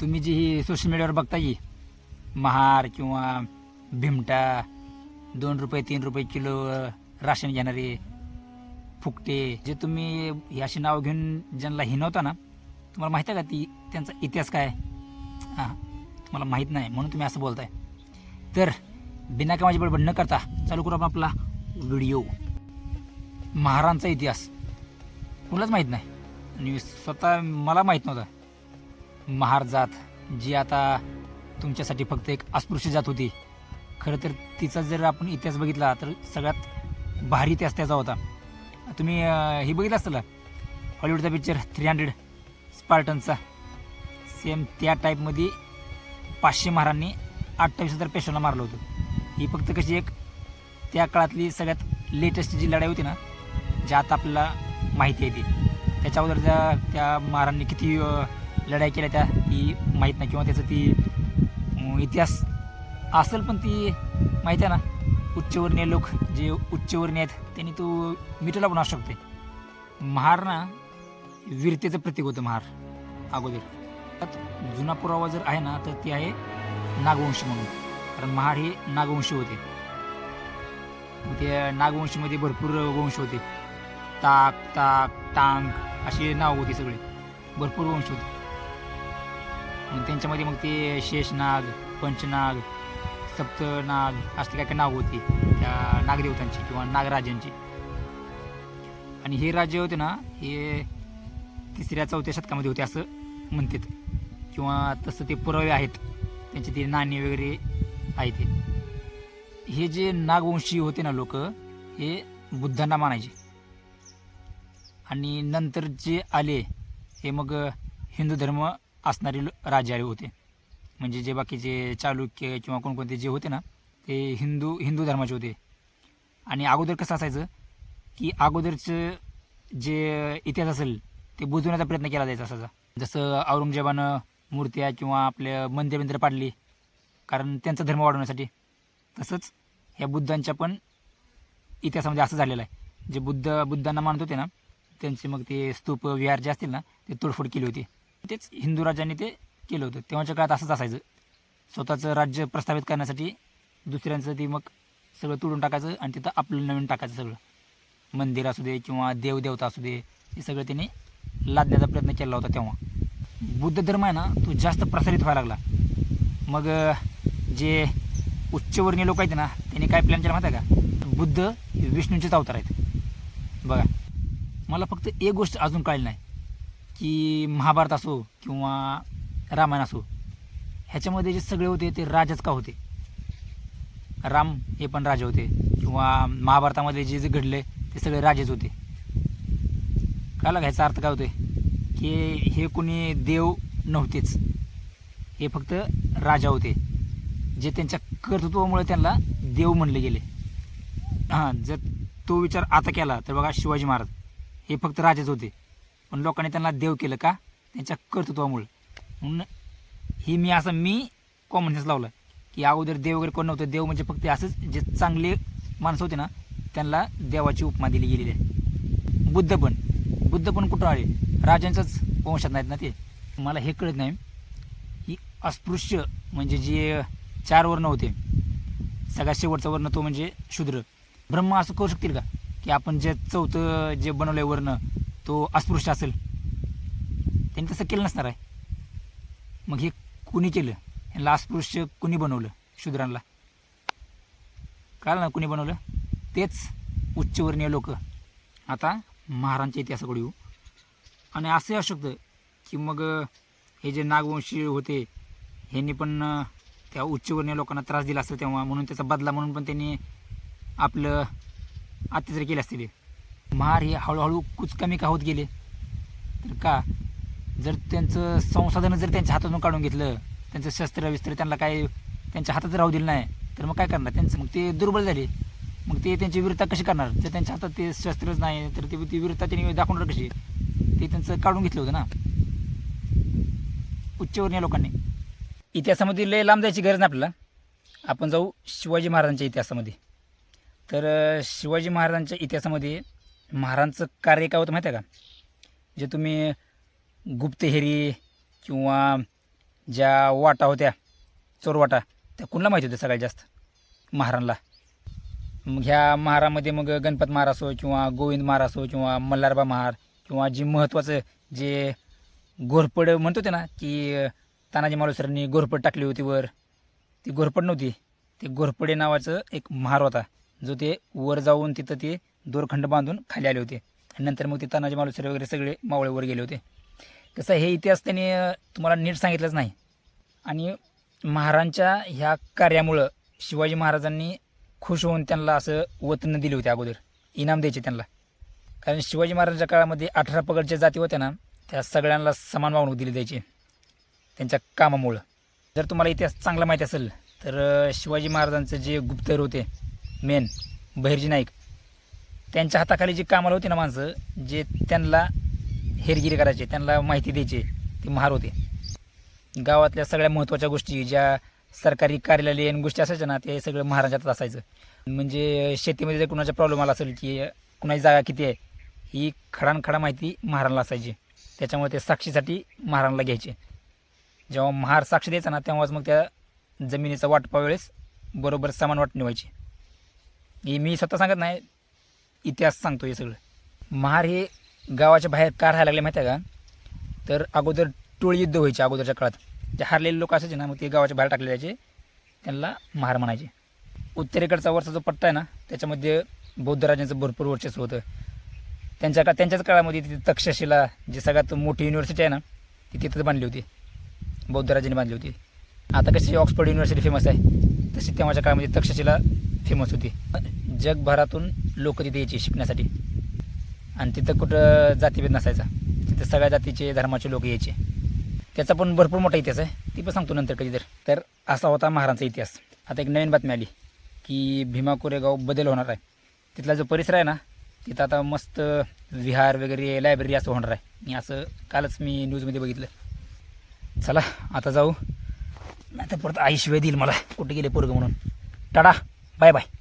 तुम्ही जी ही सोशल मीडियावर बघता की महार किंवा भिमटा दोन रुपये तीन रुपये किलो राशन घेणारे फुकटे जे तुम्ही ही अशी नाव घेऊन ज्यांना हिनवता ना तुम्हाला माहिती आहे का ती त्यांचा इतिहास काय हां मला माहीत नाही म्हणून तुम्ही असं बोलताय. तर बिना कामाची बडबड न करता चालू करू आपण आपला व्हिडिओ. महारांचा इतिहास. कुणालाच माहीत नाही. आणि स्वतः मला माहीत नव्हता. महार जात जी आता तुमच्यासाठी फक्त एक अस्पृश्य जात होती. खरं तर तिचा जर आपण इतिहास बघितला तर सगळ्यात भारी इतिहास त्याचा होता. तुम्ही हे बघितलं असतं हॉलिवूडचा पिक्चर थ्री हंड्रेड स्पार्टनचा सेम त्या टाईपमध्ये पाचशे महारांनी अठ्ठावीस हजार पेशंटला मारलं होतं. ही फक्त कशी एक त्या काळातली सगळ्यात लेटेस्ट जी लढाई होती ना जी आता आपल्याला माहिती आहे ती. त्याच्या अगोदर त्या त्या महारांनी किती लढाई केल्या त्या ती माहीत नाही. किंवा त्याचं ती इतिहास असेल पण ती माहीत आहे ना. उच्चवर्णीय लोक जे उच्चवर्णीय आहेत त्यांनी तो मिटवला पण असू शकते महार ना वीरतेचं प्रतीक होतं महार अगोदर. त्यात जुना पुरावा जर आहे ना तर ती आहे नागवंशी म्हणून. कारण महार हे नागवंशी होते. त्या नागवंशीमध्ये भरपूर वंश होते. ताक ताक टांग असे नाव होती सगळे. भरपूर वंश होते. मग त्यांच्यामध्ये मग ते शेषनाग पंचनाग सप्तनाग अशी काय काय नाव होती त्या नागदेवतांची किंवा नागराजांची. आणि हे राज्य होते ना हे तिसऱ्या चौथ्या शतकामध्ये होते असं म्हणतात. किंवा तसं ते पुरावे आहेत. त्यांचे ते नाणी वगैरे आहे ते. हे जे नागवंशी होते ना लोक हे बुद्धांना मानायचे. आणि नंतर जे आले हे मग हिंदू धर्म असणारे राजे आले होते. म्हणजे जे बाकीचे चालुक्य किंवा कोणकोणते जे होते ना ते हिंदू हिंदू धर्माचे होते. आणि अगोदर कसं असायचं की अगोदरचं जे इतिहास असेल ते बुजवण्याचा प्रयत्न केला जायचा असायचा. जसं औरंगजेबानं मूर्त्या किंवा आपल्या मंदिर मंदिर पाडली कारण त्यांचा धर्म वाढवण्यासाठी. तसंच ह्या बुद्धांच्या पण इतिहासामध्ये असं झालेलं आहे. जे बुद्ध बुद्धांना मानत होते ना त्यांचे मग ते स्तूप विहार जे असतील ना ते तोडफोड केली होती. तेच हिंदू राजांनी ते केलं होतं. तेव्हाच्या काळात असंच असायचं. स्वतःचं राज्य प्रस्थापित करण्यासाठी दुसऱ्यांचं ते मग सगळं तोडून टाकायचं आणि तिथं आपलं नवीन टाकायचं सगळं. मंदिर असू दे किंवा देवदेवता असू दे हे सगळं त्यांनी लादण्याचा प्रयत्न केला होता तेव्हा. बुद्ध धर्म आहे ना तो जास्त प्रसारित व्हायला लागला. मग जे उच्चवर्णीय लोक आहेत ना त्यांनी काय प्लॅन केला माहिती आहे का? बुद्ध हे विष्णूंचेच अवतार आहेत. बघा मला फक्त एक गोष्ट अजून कळली नाही. की महाभारत असो किंवा रामायण असो ह्याच्यामध्ये जे सगळे होते ते राजाच का होते? राम हे पण राजा होते किंवा महाभारतामध्ये जे जे घडले ते सगळे राजेच होते. कळलं का ह्याचा अर्थ काय होते की हे कोणी देव नव्हतेच. हे फक्त राजा होते. जे त्यांच्या कर्तृत्वामुळे त्यांना देव म्हणले गेले. हां जर तो विचार आता केला तर बघा शिवाजी महाराज हे फक्त राजेच होते. पण लोकांनी त्यांना देव केलं का? त्यांच्या कर्तृत्वामुळे. म्हणून ही मी असं मी कॉमन सेन्स लावलं. की अगोदर देव वगैरे कोण नव्हतं? देव म्हणजे फक्त असंच जे चांगले माणसं होते ना त्यांना देवाची उपमा दिली गेलेली आहे. बुद्ध पण. बुद्ध पण कुठं आले? राजांच्याच वंशात नाहीत ना ते. मला हे कळत नाही. की अस्पृश्य म्हणजे जे चार वर्ण होते. सगळ्यात शेवटचा वर्ण तो म्हणजे शूद्र. ब्रह्म असं करू शकतील का? की आपण जे चौथं जे बनवलंय वर्ण तो अस्पृश्य असेल. त्यांनी तसं केलं नसणार आहे. मग हे कुणी केलं? ह्यांना अस्पृश्य कुणी बनवलं? शूद्रांना. कळलं ना कुणी बनवलं? तेच उच्चवर्णीय लोक. आता महारांच्या इतिहासाकडे येऊ. आणि असंही असू शकतं की मग हे जे नागवंशी होते ह्यांनी पण त्या उच्चवर्णीय लोकांना त्रास दिला असेल तेव्हा म्हणून त्याचा बदला म्हणून पण त्यांनी आपलं अत्याचार केले असतील. महार हे हळूहळू कुच कमी का होत गेले? तर का? जर त्यांचं संसाधनं जर त्यांच्या हातातून काढून घेतलं त्यांचं शस्त्र विस्त्र त्यांना काय त्यांच्या हातात राहू दिलं नाही तर मग काय करणार त्यांचं? मग ते दुर्बल झाले. मग ते त्यांची वीरता कशी करणार? जर त्यांच्या हातात ते शस्त्रच नाही तर ते ती वीरता त्यांनी दाखवणार कशी? ते त्यांचं काढून घेतलं होतं ना? उच्चवर्णीय लोकांनी. इतिहासामध्ये लय लांब जायची गरज नाही आपल्याला. आपण जाऊ शिवाजी महाराजांच्या इतिहासामध्ये. तर शिवाजी महाराजांच्या इतिहासामध्ये महाराजांचं कार्य काय होतं माहिती आहे का? जे तुम्ही गुप्तहेरी किंवा ज्या वाटा होत्या चोरवाटा त्या कुणाला माहिती होत्या सगळ्यात जास्त? महाराणला. मग ह्या महारामध्ये मग गणपत महार असो किंवा गोविंद महार असो किंवा मल्हारबा महार किंवा जी महत्त्वाचं जे घोरपड म्हणत होते ना की तानाजी मालुसरांनी घोरपड टाकली होती वर. ती घोरपड नव्हती. ते घोरपडे नावाचं एक महार होता. जो ते वर जाऊन तिथं ते दोरखंड बांधून खाली आले होते. आणि नंतर मग ते तानाजी मालुसरे वगैरे सगळे मावळेवर गेले होते. कसं हे इतिहास त्यांनी तुम्हाला नीट सांगितलंच नाही. आणि महाराजांच्या ह्या कार्यामुळं शिवाजी महाराजांनी खुश होऊन त्यांना असं वतन दिले होते अगोदर. इनाम द्यायचे त्यांना. कारण शिवाजी महाराजांच्या काळामध्ये अठरा पगडच्या जाती होत्या ना त्या सगळ्यांना समान वागणूक दिली द्यायची त्यांच्या कामामुळं. जर तुम्हाला इतिहास चांगला माहीत असेल तर शिवाजी महाराजांचं जे गुप्तहेर होते मेन बहिर्जी नाईक त्यांच्या हाताखाली जी कामाला होती ना माणसं जे त्यांना हेरगिरी करायचे त्यांना माहिती द्यायचे ते महार होते. गावातल्या सगळ्या महत्त्वाच्या गोष्टी ज्या सरकारी कार्यालयीन गोष्टी असायच्या ना ते सगळं महाराजात असायचं. म्हणजे शेतीमध्ये जर कुणाचा प्रॉब्लेम आला असेल की कुणाची जागा किती आहे ही खडानखडा माहिती महाराणला असायची. त्याच्यामुळे ते साक्षीसाठी महाराणला घ्यायचे. जेव्हा महार साक्षी द्यायचा ना तेव्हाच मग त्या जमिनीचा वाटपा वेळेस बरोबर समान वाटणी व्हायची ही मी स्वतः सांगत नाही इतिहास सांगतो हे सगळं. महार हे गावाच्या बाहेर का राहायला लागले माहिती आहे का? तर अगोदर टोळी युद्ध व्हायचे अगोदरच्या काळात. जे हारलेले लोक असायचे ना मग ते गावाच्या बाहेर टाकले जायचे. त्यांना महार म्हणायचे. उत्तरेकडचा वरचा जो पट्टा आहे ना त्याच्यामध्ये बौद्ध राजांचं भरपूर वर्चस्व होतं. त्यांच्या का त्यांच्याच काळामध्ये तिथे तक्षशिला जी सगळ्यात मोठी युनिव्हर्सिटी आहे ना ती तिथं बांधली होती. बौद्ध राजांनी बांधली होती. आता कशी ऑक्सफर्ड युनिव्हर्सिटी फेमस आहे तशी तेव्हाच्या काळामध्ये तक्षशिला फेमस होती. जगभरातून लोक तिथे यायचे शिकण्यासाठी. आणि तिथं कुठं जातीभेद नसायचा. तिथं सगळ्या जातीचे धर्माचे लोक यायचे. त्याचा पण भरपूर मोठा इतिहास आहे. ती पण सांगतो नंतर कधी तर तर असा होता महाराजांचा इतिहास. आता एक नवीन बातमी आली की भीमा कोरेगाव बदल होणार आहे. तिथला जो परिसर आहे ना तिथं आता मस्त विहार वगैरे लायब्ररी असं होणार आहे. मी असं कालच मी न्यूजमध्ये बघितलं. चला आता जाऊ. नाही तर परत आई देईल मला. कुठे गेले पोरगं म्हणून. Tata bye bye.